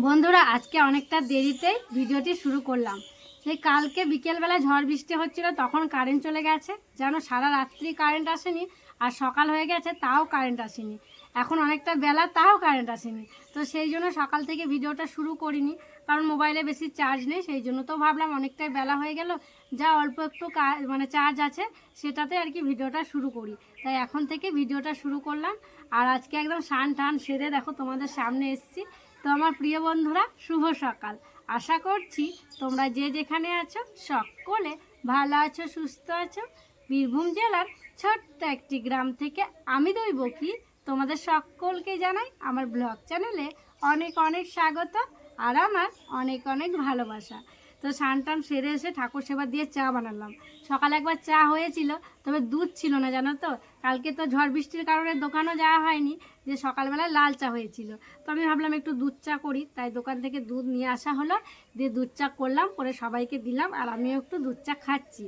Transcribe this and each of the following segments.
বন্ধুরা, আজকে অনেকটা দেরিতেই ভিডিওটি শুরু করলাম। সেই কালকে বিকেলবেলা ঝড় বৃষ্টি হচ্ছিল, তখন কারেন্ট চলে গেছে। যেন সারা রাত্রি কারেন্ট আসেনি, আর সকাল হয়ে গেছে, তাও কারেন্ট আসেনি। এখন অনেকটা বেলা, তাও কারেন্ট আসেনি। তো সেই জন্য সকাল থেকে ভিডিওটা শুরু করিনি, কারণ মোবাইলে বেশি চার্জ নেই, সেই জন্য তো ভাবলাম অনেকটাই বেলা হয়ে গেল, যা অল্প একটু মানে চার্জ আছে, সেটাতে আর কি ভিডিওটা শুরু করি। তাই এখন থেকে ভিডিওটা শুরু করলাম, আর আজকে একদম সান টান সেরে দেখো তোমাদের সামনে এসেছি। তো আমার প্রিয় বন্ধুরা, শুভ সকাল। আশা করছি তোমরা যে যেখানে আছো সকলে ভালো আছো, সুস্থ আছো। বীরভূম জেলার ছোট্ট একটি গ্রাম থেকে আমি দইব কি তোমাদের সকলকে জানাই আমার ব্লগ চ্যানেলে অনেক অনেক স্বাগত আর আমার অনেক অনেক ভালোবাসা। তো সানটান সেরে এসে ঠাকুর সেবা দিয়ে চা বানালাম। সকালে একবার চা হয়েছিল, তবে দুধ ছিল না, জানো তো? কালকে তো ঝড় বৃষ্টির কারণে দোকানও যাওয়া হয়নি, যে সকালবেলায় লাল চা হয়েছিল। তো আমি ভাবলাম একটু দুধ চা করি, তাই দোকান থেকে দুধ নিয়ে আসা হলো, দিয়ে দুধ চা করলাম পরে সবাইকে দিলাম, আর আমিও একটু দুধ চা খাচ্ছি।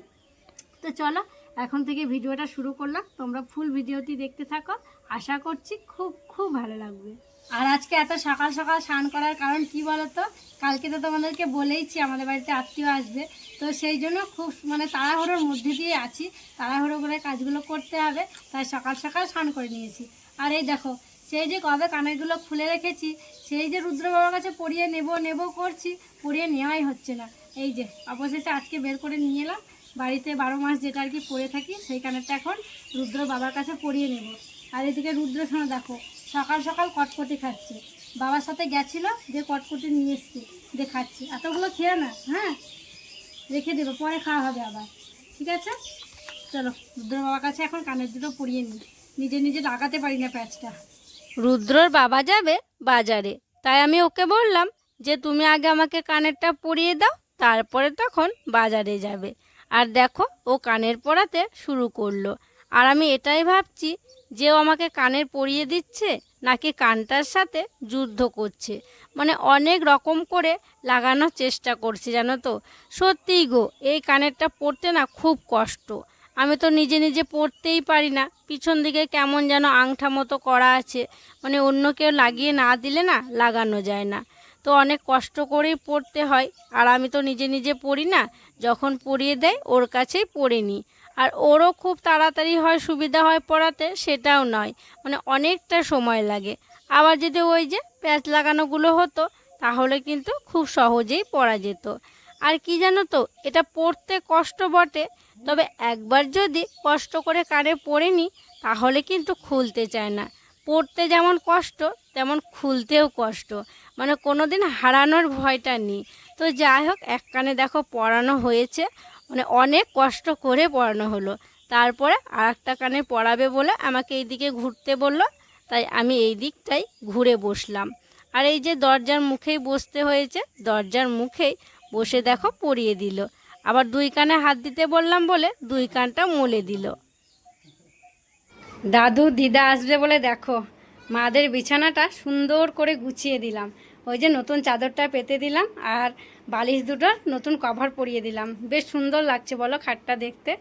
তো চলো, এখন থেকে ভিডিওটা শুরু করলাম, তোমরা ফুল ভিডিওটি দেখতে থাকো, আশা করছি খুব খুব ভালো লাগবে। আর আজকে এত সকাল সকাল স্নান করার কারণ কি বলো তো কালকে তো তোমাদেরকে বলেইছি, আমাদের বাড়িতে আত্মীয় আসবে। তো সেই জন্য খুব মানে তাড়াহুড়োর মধ্যে দিয়ে আছি। তাড়াহুড়ো করে কাজগুলো করতে হবে। তাই সকাল সকাল স্নান করে নিয়েছি। আর এই দেখো, সেই যে কবে কানেরগুলো খুলে রেখেছি, সেই যে রুদ্র বাবার কাছে পরিয়ে নেব নেব করছি, পরিয়ে নেওয়াই হচ্ছে না। এই যে, অবশেষে আজকে বের করে নিয়ে এলাম। বাড়িতে বারো মাস যেটা আর কি পরে থাকি, সেই কানেরটা এখন রুদ্র বাবার কাছে পরিয়ে নেব। আর এদিকে রুদ্র শোনা দেখো সকাল সকাল কটকটি খাচ্ছে। বাবার সাথে গেছিল, যে কটকটি নিয়ে এসছি, যে খাচ্ছি। এতগুলো খেয়ে না হ্যাঁ? রেখে দেবো, পরে খাওয়া হবে আবার। ঠিক আছে? চলো রুদ্র বাবার কাছে এখন কানের দুটো পরিয়ে নিই। নিজে নিজে লাগাতে পারি না প্যাচটা। রুদ্রর বাবা যাবে বাজারে। তাই আমি ওকে বললাম যে, তুমি আগে আমাকে কানেরটা পরিয়ে দাও, তারপরে তখন বাজারে যাবে। আর দেখো, ও কানের পরাতে শুরু করল। আর আমি এটাই ভাবছি যে ও আমাকে কানের পরিয়ে দিচ্ছে নাকি কানটার সাথে যুদ্ধ করছে। মানে অনেক রকম করে লাগানোর চেষ্টা করছি, জানো তো। সত্যিই গো, এই কানেরটা পড়তে না খুব কষ্ট। আমি তো নিজে নিজে পড়তেই পারি না। পিছন দিকে কেমন যেন আংঠা মতো করা আছে। মানে অন্য কেউ লাগিয়ে না দিলে না লাগানো যায় না। তো অনেক কষ্ট করেই পড়তে হয়। আর আমি তো নিজে নিজে পড়ি না। যখন পড়িয়ে দেয় ওর কাছেই পড়ে নিই আর ওরও খুব তাড়াতাড়ি হয়, সুবিধা হয় পড়াতে, সেটাও নয়। মানে অনেকটা সময় লাগে। আবার যদি ওই যে প্যাচ লাগানোগুলো হতো, তাহলে কিন্তু খুব সহজেই পড়া যেত। আর কি জানো তো, এটা পড়তে কষ্ট বটে, তবে একবার যদি কষ্ট করে কানে পড়ে নিই তাহলে কিন্তু খুলতে চায় না। পড়তে যেমন কষ্ট, তেমন খুলতেও কষ্ট। মানে কোনো দিন হারানোর ভয়টা নেই। তো যাই হোক এক কানে দেখো পড়ানো হয়েছে। মানে অনেক কষ্ট করে পড়ানো হলো। তারপরে আর একটা কানে পড়াবে বলে আমাকে এই দিকে ঘুরতে বলল, তাই আমি এই দিকটাই ঘুরে বসলাম। আর এই যে দরজার মুখেই বসতে হয়েছে, দরজার মুখেই বসে দেখো পরিয়ে দিল। আবার দুই কানে হাত দিতে বললাম বলে দুই কানটা মলে দিল। দাদু, দিদা আসবে বলে দেখো, মাদের বিছানাটা সুন্দর করে গুছিয়ে দিলাম। ওই যে নতুন চাদরটা পেতে দিলাম আর বালিশ দুটো নতুন কভার পরিয়ে দিলাম। বেশ সুন্দর লাগছে বলো খাটটা দেখতে।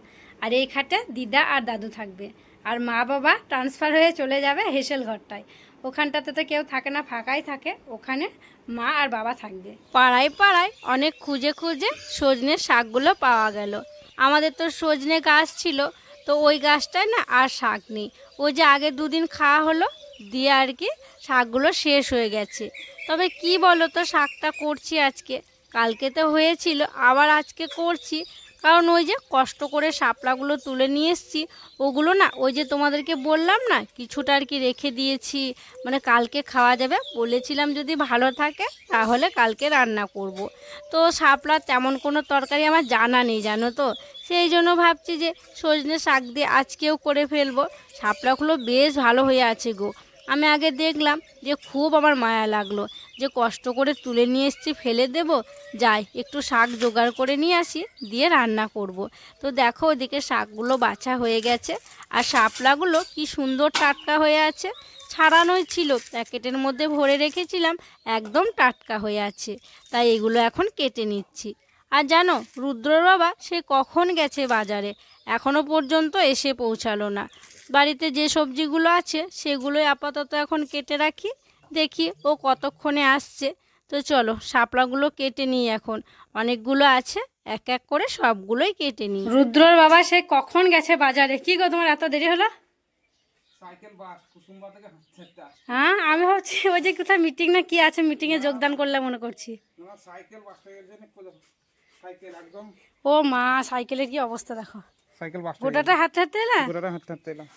আর এই খাটে দিদা আর দাদু থাকবে। আর মা বাবা ট্রান্সফার হয়ে চলে যাবে হেসেল ঘরটায়। ওখানটাতে তো কেউ থাকে না, ফাঁকাই থাকে। ওখানে মা আর বাবা থাকবে। পাড়ায় পাড়ায় অনেক খুঁজে খুঁজে সজনের শাকগুলো পাওয়া গেল। আমাদের তো সজনে গাছ ছিল, তো ওই গাছটায় না আর শাক নেই। ওই যে আগে দুদিন খাওয়া হলো, দিয়ে আর কি শাকগুলো শেষ হয়ে গেছে। তবে কি বলো তো শাকটা করছি আজকে। কালকে তো হয়েছিল, আবার আজকে করছি। কারণ ওই যে কষ্ট করে শাপলাগুলো তুলে নিয়ে এসেছি, ওগুলো না, ওই যে তোমাদেরকে বললাম না, কিছুটা আর কি রেখে দিয়েছি। মানে কালকে খাওয়া যাবে, বলেছিলাম যদি ভালো থাকে, তাহলে কালকে রান্না করব। তো শাপলা তেমন কোনো তরকারি আমার জানা নেই, জানো তো? সেই জন্য ভাবছি যে সজনে শাক দিয়ে আজকেও করে ফেলব। শাপলাগুলো বেশ ভালো হয়ে আছে গো। আমি আগে দেখলাম যে খুব আমার মায়া লাগল, যে কষ্ট করে তুলে নিয়ে এসেছি, ফেলে দেব, যাই, একটু শাক জোগাড় করে নিয়ে আসি, দিয়ে রান্না করব। তো দেখো ওদিকে শাকগুলো বাছা হয়ে গেছে, আর শাপলাগুলো কি সুন্দর টাটকা হয়ে আছে, ছাড়ানোই ছিল, প্যাকেটের মধ্যে ভরে রেখেছিলাম, একদম টাটকা হয়ে আছে, তাই এগুলো এখন কেটে নিচ্ছি আর জানো, রুদ্রর বাবা সে কখন গেছে বাজারে, এখনও পর্যন্ত এসে পৌঁছালো না বাড়িতে যে সবজিগুলো আছে সেগুলোই আপাতত এখন কেটে রাখি। দেখি ও কতক্ষণে আসছে। তো চলো শাপলাগুলো কেটে নিই এখন। অনেকগুলো আছে এক এক করে সবগুলোই কেটে নিই। রুদ্রর বাবা সে কখন গেছে বাজারে? কি গো তোমার এত দেরি হলো? হ্যাঁ আমি ভাবছি ওই যে কোথায় মিটিং না কি আছে মিটিংয়ে যোগদান করলে মনে করছি। ও মা সাইকেলের কি অবস্থা দেখো। সাইকেল বাস গোটাটা হাতে হাতে এলা গোটাটা হাঁটতে হাঁটতে এলাম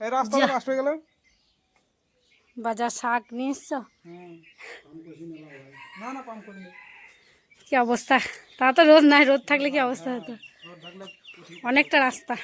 এই রাস্তাটা বাস হয়ে গেল। বাজার শাক নিয়ে এসছো না না পাম করিনি কি অবস্থা? তা তো রোদ নাই রোদ থাকলে কি অবস্থা হতো? অনেকটা রাস্তা।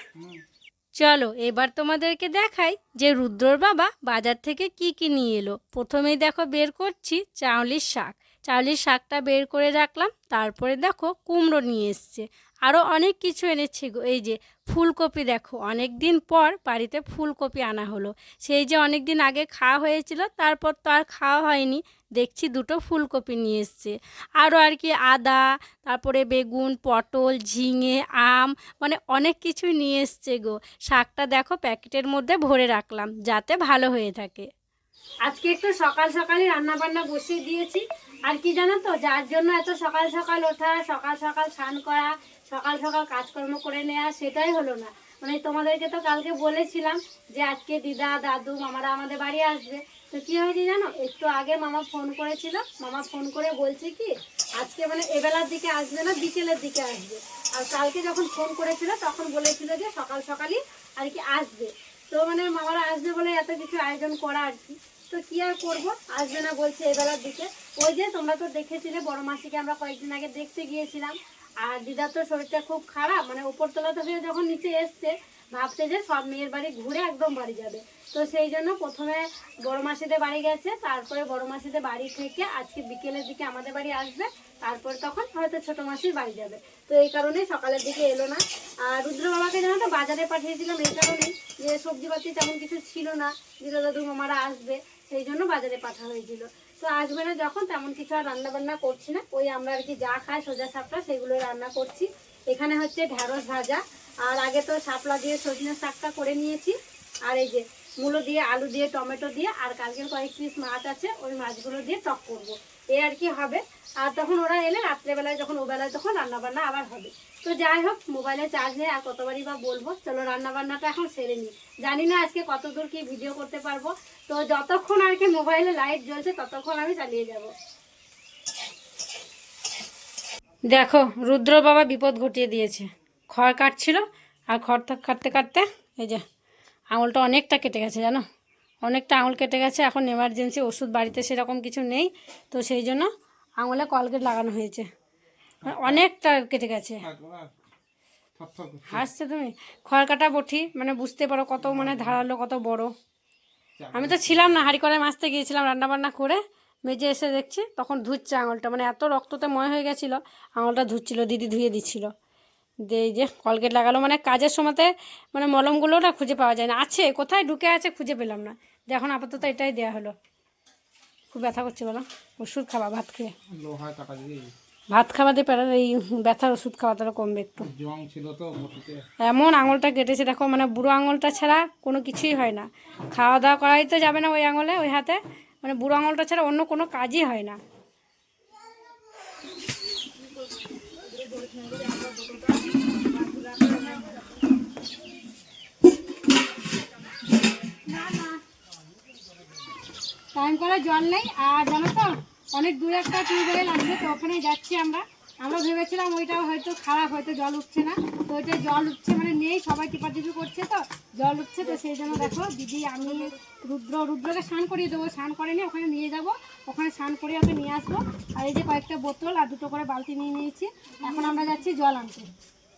চলো এবার তোমাদেরকে দেখাই যে রুদ্রর বাবা বাজার থেকে কি কি নিয়ে এলো। প্রথমেই দেখো বের করছি চাউলির শাক। চাউলির শাকটা বের করে রাখলাম তারপরে দেখো কুমড়ো নিয়ে এসছে। আরও অনেক কিছু এনেছি গো। এই যে ফুলকপি দেখো অনেক দিন পর বাড়িতে ফুলকপি আনা হলো। সেই যে অনেক দিন আগে খাওয়া হয়েছিল, তারপর তো আর খাওয়া হয়নি। দেখছি দুটো ফুলকপি নিয়ে এসছে। আরও আর কি আদা, তারপরে বেগুন, পটল, ঝিঙে, আম মানে অনেক কিছুই নিয়ে এসছে গো। শাকটা দেখো প্যাকেটের মধ্যে ভরে রাখলাম, যাতে ভালো হয়ে থাকে। আজকে একটু সকাল সকালই রান্না বান্না বসিয়ে দিয়েছি। আর কি জানো তো, যার জন্য এত সকাল সকাল ওঠা, সকাল সকাল স্নান করা সকাল সকাল কাজকর্ম করে নেওয়া সেটাই হলো না। মানে তোমাদেরকে তো কালকে বলেছিলাম যে আজকে দিদা, দাদু, মামারা আমাদের বাড়ি আসবে। তো কী হয়েছে জানো? একটু আগে মামা ফোন করেছিল। মামা ফোন করে বলছে কি, আজকে মানে এবেলার দিকে আসবে না, বিকেলের দিকে আসবে। আর কালকে যখন ফোন করেছিল, তখন বলেছিল যে সকাল সকালই আর কি আসবে। তো মানে মামারা আসবে বলে এত কিছু আয়োজন করা আর কি। তো কি আর করব? আসবে না বলছে এবেলার দিকে। ওই যে তোমরা তো দেখেছিলে, বড় মাসিকে আমরা কয়েকদিন আগে দেখতে গিয়েছিলাম। আর দিদার তো শরীরটা খুব খারাপ মানে উপরতলাতে হয়ে যখন নিচে এসছে, ভাবছে যে সব মেয়ের বাড়ি ঘুরে একদম বাড়ি যাবে। তো সেই জন্য প্রথমে বড় মাসিদের বাড়ি গেছে, তারপরে বড় মাসিদের বাড়ি থেকে আজকে বিকেলের দিকে আমাদের বাড়ি আসবে, তারপর তখন হয়তো ছোট মাসির বাড়ি যাবে। তো এই কারণে সকালের দিকে এলো না। আর রুদ্র বাবাকে জানো তো বাজারে পাঠিয়েছিলাম এই কারণেই যে সবজিপাতি তেমন কিছু ছিল না, দিদা দাদু মামারা আসবে, সেই জন্য বাজারে পাঠা হয়েছিল। তো আসবে না যখন, তেমন কিছু আর রান্না বান্না করছি না। ওই আমরা আর কি যা খাই, সোজা সাপটা সেগুলো রান্না করছি। এখানে হচ্ছে ঢ্যাঁড়স ভাজা। আর আগে তো শাপলা দিয়ে সজনে শাকটা করে নিয়েছি। আর এই যে মূলো দিয়ে, আলু দিয়ে, টমেটো দিয়ে, আর কালকের কয়েক পিস মাছ আছে, ওই মাছগুলো দিয়ে টক করব। এই আর কি হবে। আর তখন ওরা এলে রাত্রেবেলায়, যখন ওবেলায়, তখন রান্নাবান্না আবার হবে। তো যাই হোক, মোবাইলে চার্জ নেই, আর কতবারই বা বলব, চলো রান্নাবান্নাটা এখন সেরে নিই। জানি না আজকে কত দূর কি ভিডিও করতে পারব। তো যতক্ষণ আর কি মোবাইলে লাইট জ্বলছে, ততক্ষণ আমি চালিয়ে যাব। দেখো, রুদ্র বাবা বিপদ ঘটিয়ে দিয়েছে। খড় কাটছিল, আর খড় কাটতে কাটতে, এই যে, আঙুলটা অনেকটা কেটে গেছে, জানো? অনেকটা আঙুল কেটে গেছে, এখন এমার্জেন্সি ওষুধ বাড়িতে সেরকম কিছু নেই। তো সেই জন্য আঙুলে কলগেট লাগানো হয়েছে। অনেকটা কেটে গেছে। হাসছে তুমি? খড় কাটা বটি মানে বুঝতে পারো কত মানে ধারালো কত বড়। আমি তো ছিলাম না হাঁড়ি করে মাছতে গিয়েছিলাম রান্না বান্না করে মেজে এসে দেখছি তখন ধুচ্ছে আঙুলটা মানে এত রক্ততে ময় হয়ে গেছিল আঙুলটা ধুচ্ছিল দিদি ধুয়ে দিচ্ছিল। দিয়ে এই যে কলগেট লাগালো মানে কাজের সময়তে মানে মলমগুলো না খুঁজে পাওয়া যায় না। আছে কোথায় ঢুকে আছে খুঁজে পেলাম না। এখন আপাতত এটাই দেওয়া হলো। খুব ব্যথা করছে বলো। ওষুধ খাবা ভাত খেয়ে। লোহায় কাটা দিয়ে। ভাত খাওয়াতে পারে এই ব্যথার ওষুধ খাওয়াতে কমবে একটু। এমন আঙুলটা কেটেছে, দেখো মানে বুড়ো আঙুলটা ছাড়া কোনো কিছুই হয় না। খাওয়া দাওয়া করাই তো যাবে না ওই আঙুলে, ওই হাতে। মানে বুড়ো আঙুলটা ছাড়া অন্য কোনো কাজই হয় না। টাইম করে জল নেই, আর জানো তো অনেক দূরে একটা টিউবওয়েল আছে, তো ওখানে যাচ্ছি আমরা। আমরা ভেবেছিলাম ওইটা হয়তো খারাপ, হয়তো জল উঠছে না। তো ওইটা জল উঠছে মানে নেই, সবাই টিপাটিপি করছে তো, জল উঠছে তো সেই জন্য দেখো, দিদি, আমি রুদ্র, রুদ্রকে স্নান করিয়ে দেবো। স্নান করেনি ওখানে নিয়ে যাব। ওখানে স্নান করিয়ে ওকে নিয়ে আসব। আর এই যে কয়েকটা বোতল আর দুটো করে বালতি নিয়ে নিয়েছি। এখন আমরা যাচ্ছি জল আনতে।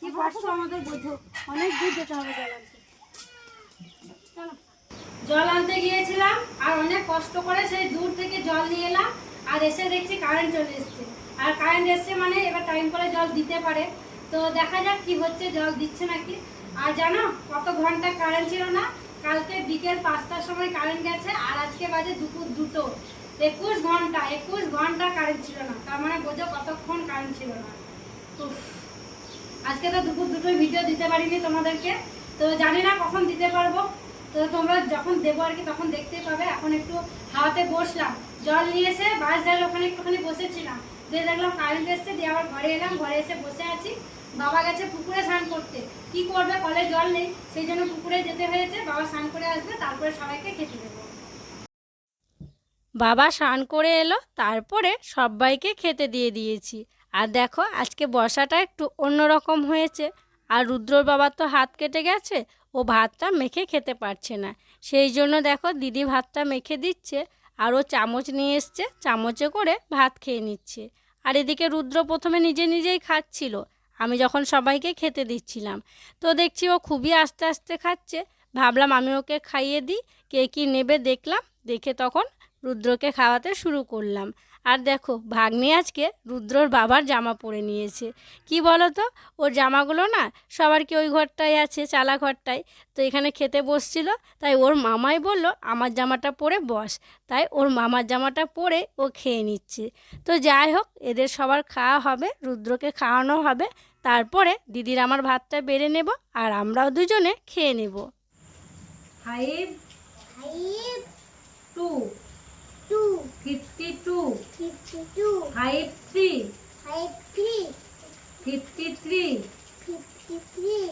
কি কষ্ট আমাদের বোঝো অনেক দূর যেতে হবে জল আনতে। জল আনতে গিয়েছিলাম আর অনেক কষ্ট করে সেই দূর থেকে জল নিয়ে এলাম। আর এসে দেখছি কারেন্ট চলে এসছে। আর কারেন্ট এসছে মানে এবার টাইম করে জল দিতে পারে। তো দেখা যাক কি হচ্ছে, জল দিচ্ছে নাকি। আর জানো, কত ঘণ্টা কারেন্ট ছিল না? কালকে বিকেল পাঁচটার সময় কারেন্ট গেছে, আর আজকে বাজে দুপুর দুটো। একুশ ঘণ্টা একুশ ঘণ্টা কারেন্ট ছিল না। তার মানে বোঝো কতক্ষণ কারেন্ট ছিল না। আজকে তো দুপুর দুটোই ভিডিও দিতে পারিনি তোমাদেরকে। তো জানি না কখন দিতে পারব। তো তোমরা যখন দেবো আর কি, তখন দেখতেই পাবে। এখন একটু হাওয়াতে বসলাম। জল নিয়ে এসে বাস ধারে ওখানে একটুখানি বসেছিলাম। দিয়ে দেখলাম কারেন্ট এসছে, দিয়ে আবার ঘরে এলাম, ঘরে এসে বসে আছি। বাবা গেছে পুকুরে স্নান করতে। কি করবে? কলে জল নেই, সেই জন্য পুকুরে যেতে হয়েছে। বাবা স্নান করে আসবে, তারপরে সবাইকে খেতে দেবো। বাবা স্নান করে এলো, তারপরে সবাইকে খেতে দিয়ে দিয়েছি। আর দেখো, আজকে বর্ষাটা একটু অন্যরকম হয়েছে। আর রুদ্রর বাবার তো হাত কেটে গেছে, ও ভাতটা মেখে খেতে পারছে না। সেই জন্য দেখো, দিদি ভাতটা মেখে দিচ্ছে। আর ও চামচ নিয়ে এসছে, চামচে করে ভাত খেয়ে নিচ্ছে। আর এদিকে রুদ্র প্রথমে নিজে নিজেই খাচ্ছিল। আমি যখন সবাইকে খেতে দিচ্ছিলাম, তো দেখছি ও খুবই আস্তে আস্তে খাচ্ছে। ভাবলাম আমি ওকে খাইয়ে দিই, কে কী নেবে দেখলাম, দেখে তখন রুদ্রকে খাওয়াতে শুরু করলাম। আর দেখো, ভাগ্নে আজকে রুদ্রর বাবার জামা পরে নিয়েছে। কি বলো তো ওর জামাগুলো না সবার কি ওই ঘরটায় আছে চালা ঘরটায় তো এখানে খেতে বসছিল, তাই ওর মামাই বলল, আমার জামাটা পরে বস। তাই ওর মামার জামাটা পরে ও খেয়ে নিচ্ছে। তো যাই হোক, এদের সবার খাওয়া হবে, রুদ্রকে খাওয়ানো হবে। তারপরে দিদির আমার ভাতটা বেড়ে নেব আর আমরাও দুজনে খেয়ে নেব। Five, two two, fifty two fifty-two, five three five, three, fifty three fifty-three.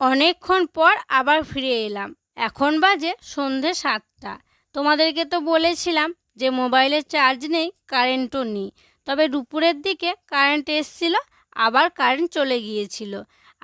অনেকক্ষণ পর আবার ফিরে এলাম। এখন বাজে সন্ধে সাতটা। তোমাদেরকে তো বলেছিলাম যে মোবাইলের চার্জ নেই কারেন্টও নেই। তবে দুপুরের দিকে কারেন্ট এসছিল আবার কারেন্ট চলে গিয়েছিল।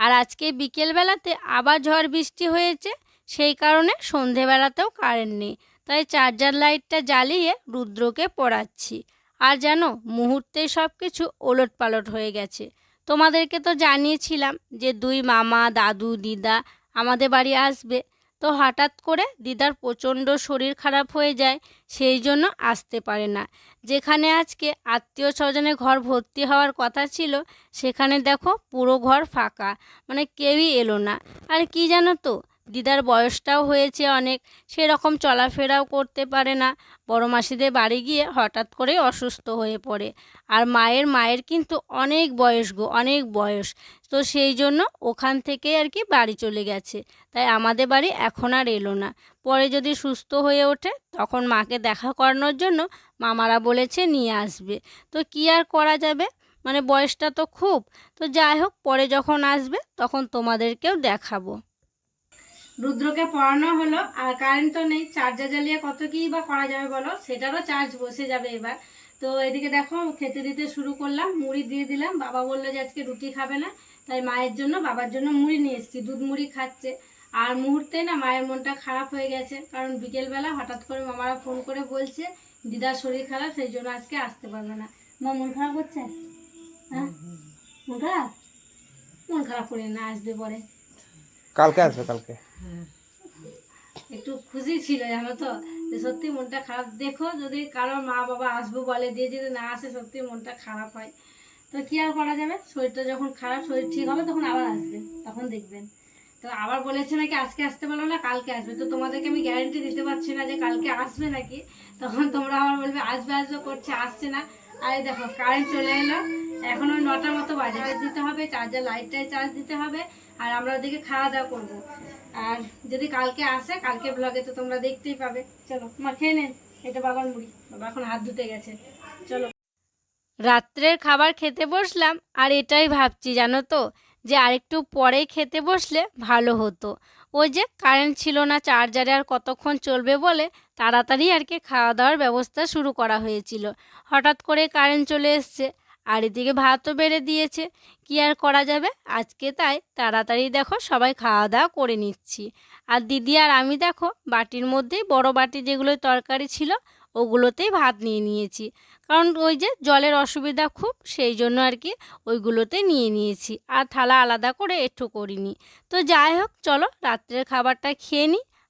আর আজকে বিকেলবেলাতে আবার ঝড় বৃষ্টি হয়েছে সেই কারণে সন্ধেবেলাতেও কারেন্ট নেই। তাই চার্জার লাইটটা জ্বালিয়ে রুদ্রকে পড়াচ্ছি আর জানো, মুহূর্তে সব কিছু ওলট পালট হয়ে গেছে। তোমাদেরকে তো জানিয়েছিলাম যে দুই মামা, দাদু, দিদা আমাদের বাড়ি আসবে। তো হঠাৎ করে দিদার প্রচণ্ড শরীর খারাপ হয়ে যায়, সেই জন্য আসতে পারে না। যেখানে আজকে আত্মীয় স্বজনের ঘর ভর্তি হওয়ার কথা ছিল, সেখানে দেখো পুরো ঘর ফাঁকা। মানে কেউই এলো না। আর কি জানো তো দিদার বয়সটাও হয়েছে অনেক, সেরকম চলাফেরাও করতে পারে না। বড় মাসিদের বাড়ি গিয়ে হঠাৎ করে অসুস্থ হয়ে পড়ে। আর মায়ের মায়ের কিন্তু অনেক বয়স গো, অনেক বয়স। তো সেই জন্য ওখান থেকে আর কি বাড়ি চলে গেছে। তাই আমাদের বাড়ি এখন আর এলো না। পরে যদি সুস্থ হয়ে ওঠে, তখন মাকে দেখা করানোর জন্য মামারা বলেছে নিয়ে আসবে। তো কি আর করা যাবে? মানে বয়সটা তো খুব। তো যাই হোক, পরে যখন আসবে, তখন তোমাদেরকেও দেখাবো। রুদ্রকে পড়ানো হলো, আর কারেন্ট তো নেই চার্জার জ্বালিয়ে কত কি বা করা যাবে বলো? সেটারও চার্জ বসে যাবে এবার। তো এদিকে দেখো, খেতে দিতে শুরু করলাম, মুড়ি দিয়ে দিলাম। বাবা বলল যে আজকে রুটি খাবে না, তাই মায়ের জন্য, বাবার জন্য মুড়ি নিয়ে এসেছি, দুধ মুড়ি খাচ্ছে। আর মুহূর্তে না মায়ের মনটা খারাপ হয়ে গেছে, কারণ বিকেলবেলা হঠাৎ করে মামারা ফোন করে বলছে, দিদার শরীর খারাপ, সেই জন্য আজকে আসতে পারবে না। মা, মন খারাপ হচ্ছে? হ্যাঁ? মন খারাপ? মন খারাপ করে না, আসবে পরে। কালকে আসবে, কালকে। একটু খুশি ছিল জানো তো সত্যি মনটা খারাপ। দেখো যদি কারোর মা বাবা আসব বলে, দিয়ে যদি না আসে, সত্যি মনটা খারাপ হয়। তো কি আর করা যাবে? শরীরটা যখন খারাপ, শরীর ঠিক হবে, তখন আবার আসবে, তখন দেখবেন। তো আবার বলেছে নাকি, আজকে আসতে পারল না, কালকে আসবে। তো তোমাদেরকে আমি গ্যারেন্টি দিতে পারছি না যে কালকে আসবে নাকি। তখন তোমরা আমার বলবে, আসবে আসবে, করছে, আসছে না। আর দেখো কারেন্ট চলে এলো। এখন ওই নটার মতো বাজারে দিতে হবে চার্জার লাইটটায় চার্জ দিতে হবে। আর আমরা ওদিকে খাওয়া দাওয়া করব। আর যদি কালকে আসে, কালকে ব্লগে তো তোমরা দেখতেই পাবে। চলো, মা, খেয়ে নেন এটা বাবার মুড়ি। বাবা এখন হাত ধুতে গেছে। চলো। রাত্রের খাবার খেতে বসলাম, আর এটাই ভাবছি, জানো তো, যে আরেকটু পরেই খেতে বসলে ভালো হতো। ওই যে কারেন্ট ছিল না চার্জারে আর কতক্ষণ চলবে বলে তাড়াতাড়ি আর কি খাওয়া দাওয়ার ব্যবস্থা শুরু করা হয়েছিল। হঠাৎ করে কারেন্ট চলে এসছে। আর এদিকে ভাতও বেড়ে দিয়েছে। কি আর করা যাবে? আজকে তাই তাড়াতাড়ি দেখো সবাই খাওয়া দাওয়া করে নিচ্ছি। আর দিদি আর আমি দেখো বাটির মধ্যেই বড় বাটি যেগুলোই তরকারি ছিল ওগুলোতেই ভাত নিয়ে নিয়েছি। কারণ ওই যে জলের অসুবিধা খুব সেই জন্য আর কি ওইগুলোতে নিয়ে নিয়েছি। আর থালা আলাদা করে একটু করিনি। তো যাই হোক চলো রাত্রের খাবারটা খেয়ে নিই।